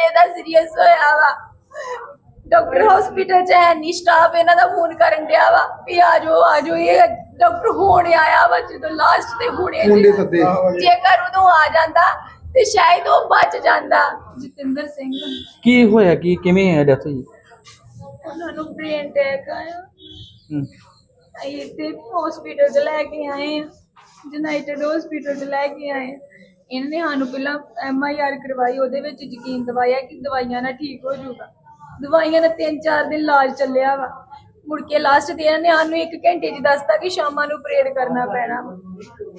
ਵਜੇ ਦਾ ਸੀਰੀਅਸ ਹੋਇਆ ਵਾ। ਡਾਕਟਰ ਹਸਪੀਟਲ ਚ ਹੈ ਨਹੀਂ ਸਟਾਫ ਇਹਨਾਂ ਦਾ ਫੋਨ ਕਰਨ ਡਿਆ ਵਾ ਵੀ ਆ ਜਾਓ ਆ ਜਾਓ ਇਹ ਡਾਕਟਰ ਹੁਣ ਆਇਆ ਵਾ ਜਦੋਂ ਲਾਸਟ ਤੇ ਹੁਣੇ ਮੁੰਡੇ ਸੱਦੇ। ਜੇਕਰ ਉਦੋਂ ਆ ਜਾਂਦਾ ਤੇ ਸ਼ਾਇਦ ਉਹ ਬਚ ਜਾਂਦਾ। ਜਤਿੰਦਰ ਸਿੰਘ। ਕੀ ਹੋਇਆ? ਕੀ ਕਿਵੇਂ ਹੈ ਡੈਥ ਹੋਈ? ਉਹਨਾਂ ਨੂੰ ਬ੍ਰੇਨ ਅਟੈਕ ਆਇਆ। ਹੂੰ। ਅਸੀਂ ਇੱਥੇ ਹਸਪੀਟਲ ਚ ਲੈ ਕੇ ਆਏ ਆ। ਯੂਨਾਈਟਿਡ ਹਸਪੀਟਲ ਚ ਲੈ ਕੇ ਆਏ। ਆ। ਇਹਨਾਂ ਨੇ ਸਾਨੂੰ ਪਹਿਲਾਂ ਐਮ ਆਈ ਆਰ ਕਰਵਾਈ, ਉਹਦੇ ਵਿੱਚ ਯਕੀਨ ਦਵਾਇਆ ਕਿ ਦਵਾਈਆਂ ਨਾਲ ਠੀਕ ਹੋ ਜਾਊਗਾ। ਦਵਾਈਆਂ ਦਾ 3-4 ਦਿਨ ਇਲਾਜ ਚੱਲਿਆ ਵਾ। ਮੁੜ ਕੇ ਲਾਸਟ ਤੇ ਇਹਨਾਂ ਨੇ ਸਾਨੂੰ ਇੱਕ ਘੰਟੇ 'ਚ ਦੱਸਤਾ ਕਿ ਸ਼ਾਮਾਂ ਨੂੰ ਪ੍ਰੇਅਰ ਕਰਨਾ ਪੈਣਾ ਵਾ।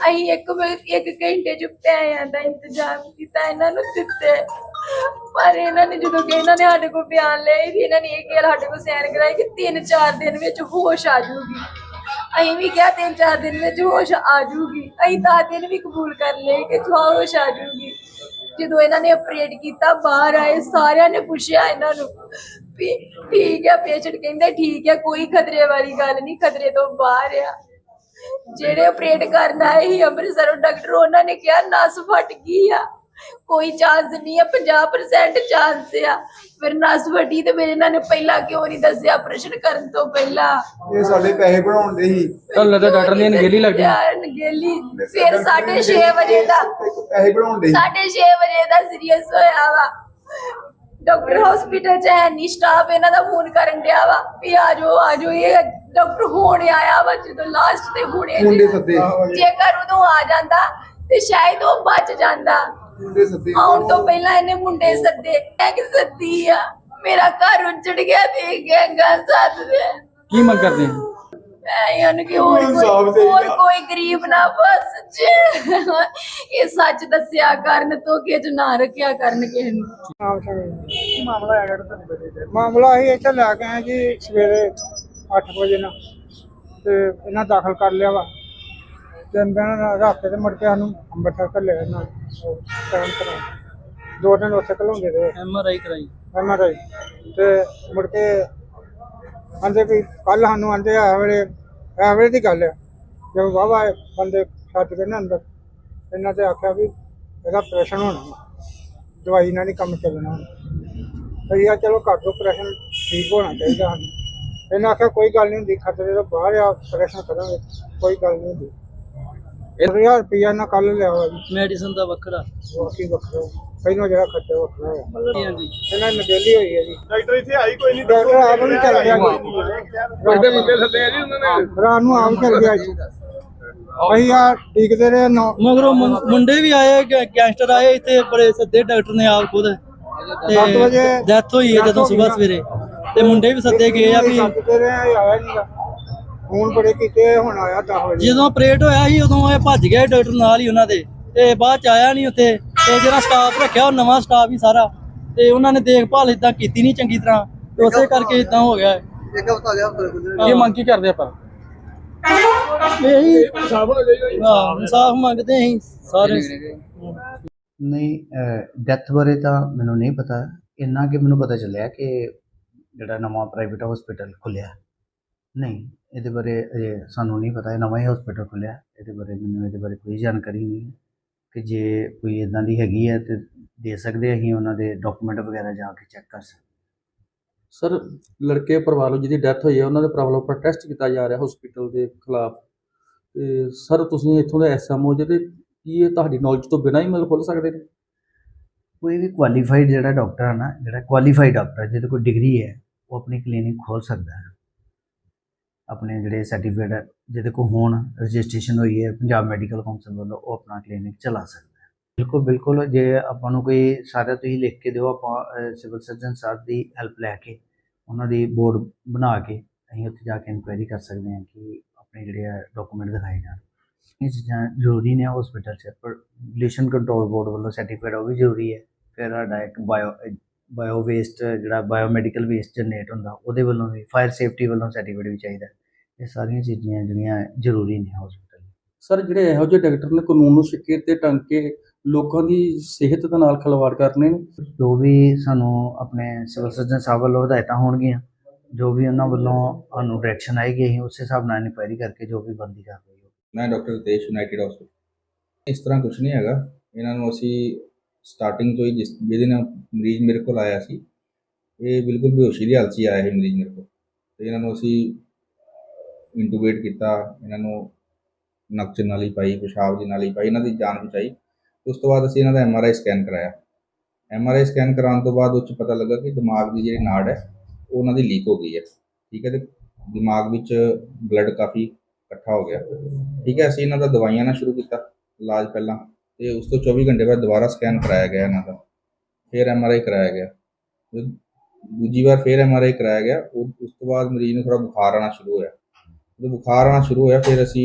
ਅਸੀਂ ਇੱਕ ਇੱਕ ਘੰਟੇ 'ਚ ਪੈਸਿਆਂ ਦਾ ਇੰਤਜ਼ਾਮ ਕੀਤਾ ਇਹਨਾਂ ਨੂੰ ਦਿੱਤੇ ਪਰ ਇਹਨਾਂ ਨੇ ਜਦੋਂ ਕਿ ਇਹਨਾਂ ਨੇ ਸਾਡੇ ਕੋਲ ਬਿਆਨ ਲਏ ਵੀ ਇਹਨਾਂ ਨੇ ਇਹ ਕਿਹਾ ਸਾਡੇ ਕੋਲ ਸੈਨ ਕਰਾਏ ਕਿ 3-4 ਦਿਨ ਵਿੱਚ ਹੋਸ਼ ਆ ਜਾਊਗੀ। ਅਸੀਂ ਵੀ ਕਿਹਾ 3-4 ਦਿਨ ਵਿੱਚ ਹੋਸ਼ ਆ ਜਾਊਗੀ। ਅਸੀਂ ਤਾਂ ਦਿਨ ਵੀ ਕਬੂਲ ਕਰ ਲਏ ਕਿ ਹੋਸ਼ ਆ ਜਾਊਗੀ। ਜਦੋਂ ਇਹਨਾਂ ਨੇ ਆਪਰੇਟ ਕੀਤਾ, ਬਾਹਰ ਆਏ, ਸਾਰਿਆਂ ਨੇ ਪੁੱਛਿਆ ਇਹਨਾਂ ਨੂੰ ਵੀ ਠੀਕ ਹੈ ਪੇਸ਼ੈਂਟ ਕਹਿੰਦੇ ਠੀਕ ਹੈ ਕੋਈ ਖਤਰੇ ਵਾਲੀ ਗੱਲ ਨਹੀਂ, ਖਤਰੇ ਤੋਂ ਬਾਹਰ ਆ। ਜਿਹੜੇ ਆਪਰੇਟ ਕਰਨ ਆਏ ਸੀ ਅੰਮ੍ਰਿਤਸਰੋਂ, ਡਾਕਟਰ, ਉਹਨਾਂ ਨੇ ਕਿਹਾ, ਨਸ ਫਟ ਗਈ ਆ। ਕੋਈ ਚਾਂਸ ਨਹੀਂ ਆ 50% ਚਾਂਸ ਆ। ਫਿਰ ਨਸ ਫਟੀ ਤੇ ਮੇਰੇ ਇਹਨਾਂ ਨੇ ਪਹਿਲਾਂ ਕਿਉਂ ਨਹੀਂ ਦੱਸਿਆ ਆਪਰੇਸ਼ਨ ਕਰਨ ਤੋਂ ਪਹਿਲਾਂ? ਇਹ ਸਾਡੇ ਪੈਸੇ ਬਣਾਉਣ ਦੇ ਸੀ। ਤੁਹਾਨੂੰ ਲੱਗਦਾ ਡਾਕਟਰ ਦੀ ਅਣਗਹਿਲੀ ਲੱਗਦੀ ਯਾਰ, ਅਣਗਹਿਲੀ ਫਿਰ 6:30 ਵਜੇ ਦਾ ਪੈਸੇ ਬਣਾਉਣ ਦੇ ਸੀ। 6:30 ਵਜੇ ਦਾ ਸੀਰੀਅਸ ਹੋਇਆ ਵਾ। ਡਾਕਟਰ ਹਸਪੀਟਲ ਚ ਹੈ ਨਹੀਂ ਸਟਾਫ ਇਹਨਾਂ ਦਾ ਫੋਨ ਕਰਨ ਡਿਆ ਵਾ ਵੀ ਆ ਜਾਓ ਆ ਜਾਓ ਇਹ ਡਾਕਟਰ ਹੁਣ ਆਇਆ ਵਾ ਜਦੋਂ ਲਾਸਟ ਤੇ ਹੁਣੇ ਜੇਕਰ ਉਦੋਂ ਆ ਜਾਂਦਾ ਤੇ ਸ਼ਾਇਦ ਉਹ ਬਚ ਜਾਂਦਾ। ਮੁੰਡੇ ਸੱਦੇ। ਆਉਣ ਤੋਂ ਪਹਿਲਾਂ ਇਹਨੇ ਮੁੰਡੇ ਸੱਦੇ ਮੈਂ ਕਿ ਸੱਦੀ ਆ। ਮੇਰਾ ਘਰ ਉੱਜੜ ਗਿਆ ਤੇ ਗੈਂਗਾ ਸੱਦ ਦੇ। ਕੀ ਮੰਗ ਕਰਦੇ ਮੈਂ ਇਹਨਾਂ ਕਿ ਹੋਰ ਇਨਸਾਫ਼ ਕੋਈ। ਹੋਰ ਕੋਈ ਗਰੀਬ ਨਾ ਬਸ ਜੇ। ਇਹ ਸੱਚ ਦੱਸਿਆ ਕਰਨ ਤੋਂ ਕਿ ਚ ਨਾ ਰੱਖਿਆ ਕਰਨ ਕਿਸੇ ਨੂੰ। ਮਾਮਲਾ ਅਸੀਂ ਇੱਥੇ ਲੈ ਕੇ ਆਏ ਜੀ ਸਵੇਰੇ 8 ਵਜੇ ਨਾਲ। ਤੇ ਇਹਨਾਂ ਦਾਖਲ ਕਰ ਲਿਆ ਵਾ। ਦਿਨ ਰੱਖ ਕੇ ਤੇ ਮੁੜ ਕੇ ਸਾਨੂੰ ਅੰਮ੍ਰਿਤਸਰ ਘੱਲੇ ਇਹਨਾਂ ਟਾਈਮ ਦੋ ਦਿਨ ਉੱਥੇ ਘਲਾਉਂਦੇ ਰਹੇ। ਐਮ ਆਰ ਆਈ ਕਰਾਈ। ਐਮਆਰਆਈ ਤੇ ਮੁੜ ਕੇ ਆਂਦੇ ਵੀ ਕੱਲ ਸਾਨੂੰ ਆਂਦੇ ਆ ਵੇਲੇ ਇਹ ਵੇਲੇ ਦੀ ਗੱਲ ਆ। ਜਦੋਂ ਵਾਵਾ ਬੰਦੇ ਛੱਡ ਕੇ ਨਾ ਅੰਦਰ ਇਹਨਾਂ ਤੇ ਆਖਿਆ ਵੀ ਇਹਦਾ ਆਪਰੇਸ਼ਨ ਹੋਣਾ। ਦਵਾਈ ਨਾਲ ਨਹੀਂ ਕੰਮ ਚੱਲਣਾ ਅਸੀਂ ਆ ਚਲੋ ਕਰ ਦੋ ਆਪਰੇਸ਼ਨ ਠੀਕ ਹੋਣਾ ਚਾਹੀਦਾ ਸਾਨੂੰ ਇਹਨਾਂ ਆਖਿਆ ਕੋਈ ਗੱਲ ਨਹੀਂ ਹੁੰਦੀ ਖਤਰੇ ਤੋਂ ਬਾਹਰ ਆ ਆਪਰੇਸ਼ਨ ਕਰਾਂਗੇ। ਕੋਈ ਗੱਲ ਨਹੀਂ ਹੁੰਦੀ। 1000 ਰੁਪਇਆ ਨਾ ਕੱਲ ਲਿਆ ਵਾ ਜੀ। ਮੈਡੀਸਨ ਦਾ ਵੱਖਰਾ। ਬਾਕੀ ਵੱਖਰਾ? ਪਹਿਲਾਂ ਜਿਹੜਾ ਖਰਚਾ ਵੱਖਰਾ ਹੋਇਆ। ਹਾਂਜੀ। ਇਹਨਾਂ ਨਗੇਲੀ ਹੋਈ ਹੈ ਜੀ। ਡਾਕਟਰ ਇੱਥੇ ਆਈ ਕੋਈ ਨਹੀਂ ਡਾਕਟਰ ਆਪ ਵੀ ਚੱਲ ਗਿਆ ਜੀ। ਵੱਡੇ ਮੁੰਡੇ ਸੱਦੇ ਆ ਜੀ ਉਹਨਾਂ ਨੇ? ਰਾਤ ਨੂੰ ਆਪ ਚੱਲ ਗਿਆ ਜੀ। ਅਸੀਂ ਆ ਟਿਕਦੇ ਰਹੇ ਨੌ ਮਗਰੋਂ ਮੁੰਡੇ ਵੀ ਆਏ ਗੈਂਗਸਟਰ ਆਏ ਇੱਥੇ ਬੜੇ ਸੱਦੇ ਡਾਕਟਰ ਨੇ ਆਪ ਖੁਦ। ਸੱਤ ਵਜੇ ਡੈਥ ਹੋਈ ਹੈ ਜਦੋਂ ਸਵੇਰ। ਸਵੇਰੇ ਤੇ ਮੁੰਡੇ ਵੀ ਸੱਦੇ ਗਏ ਆ ਵੀ ਟਿਕਦੇ ਰਹੇ ਆਇਆ ਨਹੀਂ ਫੋਨ ਬੜੇ ਕੀਤੇ ਹੁਣ ਆਇਆ 10 ਵਜੇ। ਜਦੋਂ ਆਪਰੇਟ ਹੋਇਆ ਸੀ ਉਦੋਂ ਇਹ ਭੱਜ ਗਿਆ ਡਾਕਟਰ ਨਾਲ ਹੀ ਉਹਨਾਂ ਦੇ। ਤੇ ਬਾਅਦ ਚ ਆਇਆ ਨਹੀਂ ਉੱਥੇ। ਤੇ ਜਿਹੜਾ ਸਟਾਫ ਰੱਖਿਆ ਉਹ ਨਵਾਂ ਸਟਾਫ ਹੀ ਸਾਰਾ। ਤੇ ਉਹਨਾਂ ਨੇ ਦੇਖਭਾਲ ਇਦਾਂ ਕੀਤੀ ਨਹੀਂ ਚੰਗੀ ਤਰ੍ਹਾਂ। ਤੇ ਉਸੇ ਕਰਕੇ ਇਦਾਂ ਹੋ ਗਿਆ। ਹੈ। ਕੀ ਮੰਗ ਕੀ ਕਰਦੇ ਆਪਾਂ? ਇਹੀ ਹਾਂ ਇਨਸਾਫ ਮੰਗਦੇ ਅਸੀਂ ਸਾਰੇ। ਨਹੀਂ ਡੈਥ ਬਾਰੇ ਤਾਂ ਮੈਨੂੰ ਨਹੀਂ ਪਤਾ। ਇੰਨਾ ਕਿ ਮੈਨੂੰ ਪਤਾ ਚੱਲਿਆ ਕਿ ਜਿਹੜਾ ਨਵਾਂ ਪ੍ਰਾਈਵੇਟ ਹਸਪੀਟਲ ਖੁੱਲਿਆ ਨਹੀਂ। ਇਹਦੇ ਬਾਰੇ ਅਜੇ ਸਾਨੂੰ ਨਹੀਂ ਪਤਾ ਇਹ ਨਵਾਂ ਹੀ ਹਸਪੀਟਲ ਖੁੱਲਿਆ ਇਹਦੇ ਬਾਰੇ ਮੈਨੂੰ ਇਹਦੇ ਬਾਰੇ ਕੋਈ ਜਾਣਕਾਰੀ ਨਹੀਂ ਹੈ ਕਿ ਜੇ ਕੋਈ ਇਦਾਂ ਦੀ ਹੈਗੀ ਹੈ ਤੇ ਦੇ ਸਕਦੇ ਅਸੀਂ ਉਹਨਾਂ ਦੇ ਡਾਕੂਮੈਂਟ ਵਗੈਰਾ ਜਾ ਕੇ ਚੈੱਕ ਕਰ ਸਕਦੇ। ਸਰ ਲੜਕੇ ਪਰਿਵਾਰ ਨੂੰ ਜਿਹਦੀ ਡੈਥ ਹੋਈ ਹੈ ਉਹਨਾਂ ਦੇ ਪਰਿਵਾਰ ਉੱਪਰ ਟੈਸਟ ਕੀਤਾ ਜਾ ਰਿਹਾ ਹਸਪੀਟਲ ਦੇ ਖਿਲਾਫ। ਤੇ ਸਰ ਤੁਸੀਂ ਇੱਥੋਂ ਦਾ ਐਸਐਮਓ ਜਿਹਦੇ ਕੀ ਇਹ ਤੁਹਾਡੀ ਨੌਲੇਜ ਤੋਂ ਬਿਨਾਂ ਹੀ ਮਤਲਬ ਖੁੱਲ ਸਕਦੇ ਨੇ? ਕੋਈ ਵੀ ਕੁਆਲੀਫਾਈਡ ਜਿਹੜਾ ਡਾਕਟਰ ਹੈ ਨਾ ਜਿਹੜਾ ਕੁਆਲੀਫਾਈਡ ਡਾਕਟਰ ਜਿਹਦੇ ਕੋਲ ਡਿਗਰੀ ਹੈ ਉਹ ਆਪਣੀ ਕਲੀਨਿਕ ਖੋਲ ਸਕਦਾ ਹੈ। ਆਪਣੇ ਜਿਹੜੇ ਸਰਟੀਫਿਕੇਟ ਜਿਹਦੇ ਕੋਲ ਹੋਣ ਰਜਿਸਟ੍ਰੇਸ਼ਨ ਹੋਈ ਹੈ, ਪੰਜਾਬ ਮੈਡੀਕਲ ਕਾਉਂਸਲ ਵੱਲੋਂ, ਉਹ ਆਪਣਾ ਕਲੀਨਿਕ ਚਲਾ ਸਕਦਾ ਹੈ। ਬਿਲਕੁਲ ਬਿਲਕੁਲ, ਜੇ ਆਪਾਂ ਨੂੰ ਕੋਈ ਸਾਰਾ ਤੁਸੀਂ ਲਿਖ ਕੇ ਦਿਓ, ਆਪਾਂ ਸਿਵਲ ਸਰਜਨ ਸਾਹਿਬ ਦੀ ਹੈਲਪ ਲੈ ਕੇ, ਉਹਨਾਂ ਦੀ ਬੋਰਡ ਬਣਾ ਕੇ, ਅਸੀਂ ਉੱਥੇ ਜਾ ਕੇ ਇਨਕੁਆਇਰੀ ਕਰ ਸਕਦੇ ਹਾਂ ਕਿ ਆਪਣੇ ਜਿਹੜੇ ਆ ਡਾਕੂਮੈਂਟ ਦਿਖਾਏ ਜਾਣ। ਇਹ ਚੀਜ਼ਾਂ ਜ਼ਰੂਰੀ ਨੇ ਹਸਪੀਟਲ 'ਚ, ਪਰ ਪੋਲਿਊਸ਼ਨ ਕੰਟਰੋਲ ਬੋਰਡ ਵੱਲੋਂ ਸਰਟੀਫਿਕੇਟ ਉਹ ਵੀ ਜ਼ਰੂਰੀ ਹੈ। ਫਿਰ ਸਾਡਾ ਇੱਕ ਬਾਇਓ ਬਾਇਓ ਵੇਸਟ ਜਿਹੜਾ ਬਾਇਓਮੈਡੀਕਲ ਵੇਸਟ ਜਨਰੇਟ ਹੁੰਦਾ, ਉਹਦੇ ਵੱਲੋਂ ਵੀ ਫਾਇਰ ਸੇਫਟੀ ਵੱਲੋਂ ਸਰਟੀਫਿਕੇਟ ਵੀ ਚਾਹੀਦਾ ਇਹ ਸਾਰੀਆਂ ਚੀਜ਼ਾਂ ਜਿਹੜੀਆਂ ਜ਼ਰੂਰੀ ਨੇ ਹਸਪੀਟਲ ਸਰ ਜਿਹੜੇ ਇਹੋ ਜਿਹੇ ਡਾਕਟਰ ਨੇ ਕਾਨੂੰਨ ਨੂੰ ਸਿੱਕੇ ਤੇ ਟੰਗ ਕੇ ਲੋਕਾਂ ਦੀ ਸਿਹਤ ਦੇ ਨਾਲ ਖਿਲਵਾੜ ਕਰਨੇ ਨੇ? ਜੋ ਵੀ ਸਾਨੂੰ ਆਪਣੇ ਸਿਵਲ ਸਰਜਨ ਸਾਹਿਬ ਵੱਲੋਂ ਹਦਾਇਤਾਂ ਹੋਣਗੀਆਂ ਜੋ ਵੀ ਉਹਨਾਂ ਵੱਲੋਂ ਸਾਨੂੰ ਡਾਇਰੈਕਸ਼ਨ ਆਏਗੀ ਅਸੀਂ ਉਸੇ ਹਿਸਾਬ ਨਾਲ ਇਨਕੁਆਇਰੀ ਕਰਕੇ ਜੋ ਵੀ ਬੰਦੀ ਕਾਰਵਾਈ ਹੋਵੇ। ਮੈਂ ਡਾਕਟਰ ਰਤੇਸ਼ ਯੂਨਾਈਟਿਡ ਹਸਪੀਟਲ ਇਸ ਤਰ੍ਹਾਂ ਕੁਝ ਨਹੀਂ ਹੈਗਾ। ਇਹਨਾਂ ਨੂੰ ਅਸੀਂ ਸਟਾਰਟਿੰਗ ਤੋਂ ਹੀ ਜਿਸ ਜਿਹਦੇ ਨਾਲ ਮਰੀਜ਼ ਮੇਰੇ ਕੋਲ ਆਇਆ ਸੀ ਇਹ ਬਿਲਕੁਲ ਬੇਹੋਸ਼ੀ ਦੀ ਹਾਲਤ 'ਚ ਹੀ ਆਇਆ ਸੀ ਮਰੀਜ਼ ਮੇਰੇ ਕੋਲ। ਤੇ ਇਹਨਾਂ ਨੂੰ ਅਸੀਂ ਇੰਟੂਬੇਟ ਕੀਤਾ, ਇਹਨਾਂ ਨੂੰ ਨੱਕ 'ਚ ਨਾਲੀ ਪਾਈ, ਪਿਸ਼ਾਬ ਦੀ ਨਾਲੀ ਪਾਈ, ਇਹਨਾਂ ਦੀ ਜਾਨ ਬਚਾਈ। ਉਸ ਤੋਂ ਬਾਅਦ ਅਸੀਂ ਇਹਨਾਂ ਦਾ ਐਮਆਰਆਈ ਸਕੈਨ ਕਰਾਇਆ। ਐਮਆਰਆਈ ਸਕੈਨ ਕਰਾਉਣ ਤੋਂ ਬਾਅਦ ਉਹ 'ਚ ਪਤਾ ਲੱਗਾ ਕਿ ਦਿਮਾਗ ਦੀ ਜਿਹੜੀ ਨਾੜ ਹੈ, ਉਹ ਉਹਨਾਂ ਦੀ ਲੀਕ ਹੋ ਗਈ ਹੈ। ਠੀਕ ਹੈ ਤੇ ਦਿਮਾਗ ਵਿੱਚ ਬਲੱਡ ਕਾਫੀ ਇਕੱਠਾ ਹੋ ਗਿਆ। ਠੀਕ ਹੈ, ਅਸੀਂ ਇਹਨਾਂ ਦਾ ਦਵਾਈਆਂ ਨਾਲ ਸ਼ੁਰੂ ਕੀਤਾ, ਇਲਾਜ ਪਹਿਲਾਂ। ਤੇ ਉਸ ਤੋਂ 24 ਘੰਟੇ ਬਾਅਦ ਦੁਬਾਰਾ ਸਕੈਨ ਕਰਾਇਆ ਗਿਆ ਇਹਨਾਂ ਦਾ। ਫਿਰ ਐਮਆਰਆਈ ਕਰਾਇਆ ਗਿਆ। ਦੂਜੀ ਵਾਰ ਫਿਰ ਐਮਆਰਆਈ ਕਰਾਇਆ ਗਿਆ। ਉਹ, ਉਸ ਤੋਂ ਬਾਅਦ ਮਰੀਜ਼ ਨੂੰ ਥੋੜਾ ਬੁਖਾਰ ਆਉਣਾ ਸ਼ੁਰੂ ਹੋਇਆ। ਜਦੋਂ ਬੁਖਾਰ ਆਉਣਾ ਸ਼ੁਰੂ ਹੋਇਆ ਫਿਰ ਅਸੀਂ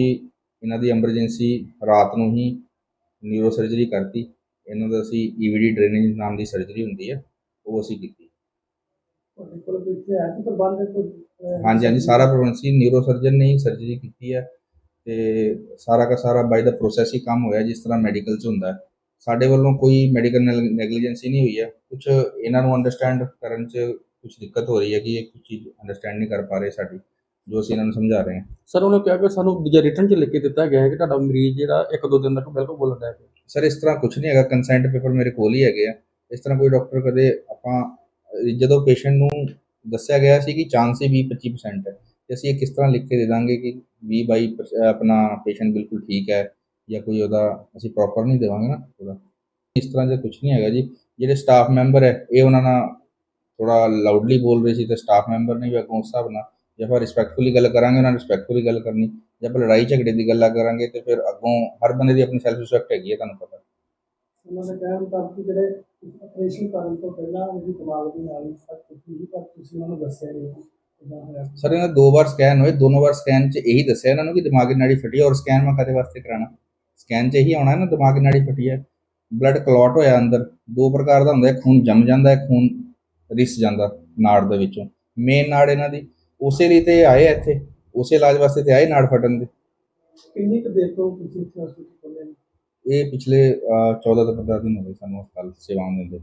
ਇਹਨਾਂ ਦੀ ਐਮਰਜੈਂਸੀ ਰਾਤ ਨੂੰ ਹੀ ਨਿਊਰੋ ਸਰਜਰੀ ਕਰਤੀ। ਇਹਨਾਂ ਦਾ ਅਸੀਂ ਈਵੀਡੀ ਡਰੇਨੇਜ ਨਾਮ ਦੀ ਸਰਜਰੀ ਹੁੰਦੀ ਹੈ ਉਹ ਅਸੀਂ ਕੀਤੀ। ਹਾਂਜੀ ਹਾਂਜੀ ਸਾਰਾ ਪ੍ਰਬੰਧ ਸੀ। ਨਿਊਰੋ ਸਰਜਨ ਨੇ ਹੀ ਸਰਜਰੀ ਕੀਤੀ ਹੈ ਤੇ ਸਾਰਾ ਦਾ ਸਾਰਾ ਬਾਈ ਦਾ ਪ੍ਰੋਸੈਸ ਹੀ ਕੰਮ ਹੋਇਆ ਜਿਸ ਤਰ੍ਹਾਂ ਮੈਡੀਕਲ 'ਚ ਹੁੰਦਾ। ਸਾਡੇ ਵੱਲੋਂ ਕੋਈ ਮੈਡੀਕਲ ਨੈਗਲੀਜੈਂਸੀ ਨਹੀਂ ਹੋਈ ਹੈ ਕੁਝ ਇਹਨਾਂ ਨੂੰ ਅੰਡਰਸਟੈਂਡ ਕਰਨ 'ਚ ਕੁਝ ਦਿੱਕਤ ਹੋ ਰਹੀ ਹੈ ਕਿ ਇਹ ਕੁਝ ਚੀਜ਼ ਅੰਡਰਸਟੈਂਡ ਨਹੀਂ ਕਰ ਪਾ ਰਹੇ ਸਾਡੀ। ਜੋ ਅਸੀਂ ਇਹਨਾਂ ਨੂੰ ਸਮਝਾ ਰਹੇ ਹਾਂ। ਸਰ ਉਹਨੇ ਕਿਹਾ ਕਿ ਸਾਨੂੰ ਦੂਜਾ ਰਿਟਰਨ 'ਚ ਲਿਖ ਕੇ ਦਿੱਤਾ ਗਿਆ ਹੈ ਕਿ ਤੁਹਾਡਾ ਮਰੀਜ਼ ਜਿਹੜਾ ਇੱਕ ਦੋ ਦਿਨ ਤੱਕ ਬਿਲਕੁਲ ਬੋਲਣ ਦਾ ਸਰ ਇਸ ਤਰ੍ਹਾਂ ਕੁਝ ਨਹੀਂ ਹੈਗਾ। ਕੰਸੈਂਟ ਪੇਪਰ ਮੇਰੇ ਕੋਲ ਹੀ ਹੈਗੇ ਆ। ਇਸ ਤਰ੍ਹਾਂ ਕੋਈ ਡਾਕਟਰ ਕਦੇ ਆਪਾਂ ਜਦੋਂ ਪੇਸ਼ੈਂਟ ਨੂੰ ਦੱਸਿਆ ਗਿਆ ਸੀ ਕਿ ਚਾਂਸ ਹੀ 20 25% ਹੈ ਤੇ ਅਸੀਂ ਇਹ ਕਿਸ ਤਰ੍ਹਾਂ ਲਿਖ ਕੇ ਦੇ ਦਾਂਗੇ ਕਿ 20 22 perc- ਅਹ ਆਪਣਾ ਪੇਸ਼ੈਂਟ ਬਿਲਕੁਲ ਠੀਕ ਹੈ ਜਾਂ ਕੋਈ ਉਹਦਾ ਅਸੀਂ ਪ੍ਰੋਪਰ ਨਹੀਂ ਦੇਵਾਂਗੇ ਨਾ ਉਹਦਾ। ਇਸ ਤਰ੍ਹਾਂ ਦਾ ਕੁਝ ਨਹੀਂ ਹੈਗਾ ਜੀ। ਜਿਹੜੇ ਸਟਾਫ ਮੈਂਬਰ ਹੈ ਇਹ ਉਹਨਾਂ ਨਾਲ ਥੋੜਾ ਲਾਊਡਲੀ ਬੋਲ ਰਹੇ ਸੀ ਤੇ ਸਟਾਫ ਮੈਂਬਰ ਨੇ ਵੀ ਅੱਗੋਂ ਉਸ ਹਿਸਾਬ ਨਾਲ ਜੇ ਆਪਾਂ ਰਿਸਪੈਕਟਫੁਲੀ ਗੱਲ ਕਰਾਂਗੇ ਉਹਨਾਂ ਰਿਸਪੈਕਟਫੁਲੀ ਗੱਲ ਕਰਨੀ ਜੇ ਆਪਾਂ ਲੜਾਈ ਝਗੜੇ ਦੀ ਗੱਲਾਂ ਕਰਾਂਗੇ ਤੇ ਫਿਰ ਅੱਗੋਂ ਹਰ ਬੰਦੇ ਦੀ ਆਪਣੀ ਸੈਲਫ ਰਿਸਪੈਕਟ ਹੈਗੀ ਹੈ ਤੁਹਾਨੂੰ ਪਤਾ। ਉਹਨਾਂ ਦੇ ਕਹਿਣ ਮੁਤਾਬਕ ਜਿਹੜੇ ਆਪਰੇਸ਼ਨ ਕਰਨ ਤੋਂ ਪਹਿਲਾਂ ਉਹਦੀ ਦਿਮਾਗ ਦੀ ਨਾਲੀ ਫਟ ਚੁੱਕੀ ਸੀ ਪਰ ਤੁਸੀਂ ਉਹਨਾਂ ਨੂੰ ਦੱਸਿਆ ਨਹੀਂ ਸਰ ਇਹਨਾਂ ਦੇ ਦੋ ਵਾਰ ਸਕੈਨ ਹੋਏ ਦੋਨੋਂ ਵਾਰ ਸਕੈਨ 'ਚ ਇਹੀ ਦੱਸਿਆ ਇਹਨਾਂ ਨੂੰ ਕਿ ਦਿਮਾਗੀ ਨਾੜੀ ਫਟੀ ਹੈ ਔਰ ਸਕੈਨ ਮੈਂ ਕਦੇ ਵਾਸਤੇ ਕਰਾਣਾ ਸਕੈਨ 'ਚ ਇਹੀ ਆਉਣਾ ਨਾ ਦਿਮਾਗੀ ਨਾੜੀ ਫਟੀ ਹੈ ਬਲੱਡ ਕਲੌਟ ਹੋਇਆ ਅੰਦਰ ਦੋ ਪ੍ਰਕਾਰ ਦਾ ਹੁੰਦਾ ਹੈ ਖੂਨ ਜੰਮ ਜਾਂਦਾ ਹੈ ਖੂਨ ਰਿਸ ਜਾਂਦਾ ਨਾੜ ਦੇ ਵਿੱਚੋਂ। ਮੇਨ ਨਾੜ ਇਹਨਾਂ ਦੀ ਉਸੇ ਲਈ ਤੇ ਆਏ ਆ ਇੱਥੇ ਉਸੇ ਇਲਾਜ ਵਾਸਤੇ ਤੇ ਆਏ ਨਾੜ ਫਟਣ ਦੇ। ਕਿੰਨੀ ਕੁ ਦੇਰ ਤੋਂ ਤੁਸੀਂ ਇੱਥੇ ਹਸਪੀਟਲ ਖੋਲ੍ਹੇ ਨੇ? ਇਹ ਪਿਛਲੇ ਅਹ, 14 ਤੋਂ 15 ਦਿਨ ਹੋ ਗਏ ਸਾਨੂੰ ਹਸਪਤਾਲ ਸੇਵਾਵਾਂ ਦਿੰਦੇ